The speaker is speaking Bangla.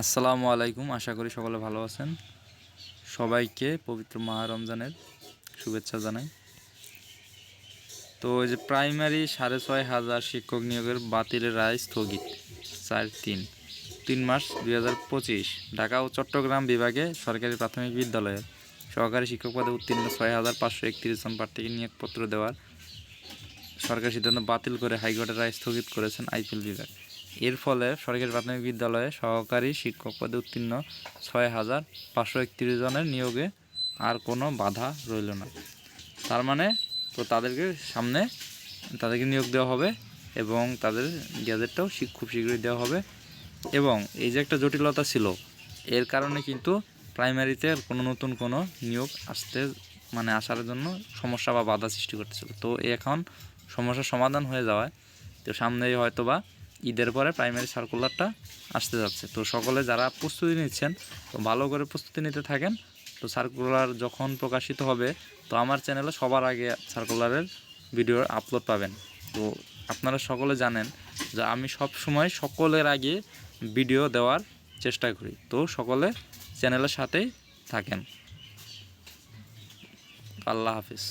আসসালামু আলাইকুম, আশা করি সকলে ভালো আছেন। সবাইকে পবিত্র মাহ রমজানের শুভেচ্ছা জানাই। তো এই যে প্রাইমারি সাড়ে ছয় হাজার শিক্ষক নিয়োগের বাতিলের রায় স্থগিত, চার তিন তিন মাস দুই ঢাকা ও চট্টগ্রাম বিভাগে সরকারি প্রাথমিক বিদ্যালয়ে সহকারী শিক্ষক পদে উত্তীর্ণ ছয় হাজার পাঁচশো একত্রিশ জন প্রার্থীকে নিয়োগপত্র দেওয়ার সরকারি সিদ্ধান্ত বাতিল করে হাইকোর্টের রায় স্থগিত করেছেন আইপিএল বিভাগ। এর ফলে সরকারি প্রাথমিক বিদ্যালয়ে সহকারী শিক্ষক পদে উত্তীর্ণ ছয় হাজার পাঁচশো একত্রিশ জনের নিয়োগে আর কোনো বাধা রইল না। তার মানে তো তাদেরকে সামনে তাদেরকে নিয়োগ দেওয়া হবে এবং তাদের গ্যাজেটটাও খুব শীঘ্রই দেওয়া হবে এবং এই যে একটা জটিলতা ছিল, এর কারণে কিন্তু প্রাইমারিতে কোনো নতুন কোনো নিয়োগ আসতে মানে আসার জন্য সমস্যা বা বাধা সৃষ্টি করতেছিল। তো এখন সমস্যার সমাধান হয়ে যাওয়ায় তো সামনেই হয়তো বা ঈদের পরে প্রাইমারি সার্কুলারটা আসতে যাচ্ছে। তো সকলে যারা প্রস্তুতি নিচ্ছেন, তো ভালো করে প্রস্তুতি নিতে থাকেন। তো সার্কুলার যখন প্রকাশিত হবে, তো আমার চ্যানেলে সবার আগে সার্কুলারের ভিডিওর আপলোড পাবেন। তো আপনারা সকলে জানেন যে আমি সব সময় সকলের আগে ভিডিও দেওয়ার চেষ্টা করি। তো সকলে চ্যানেলের সাথেই থাকেন। আল্লাহ হাফিজ।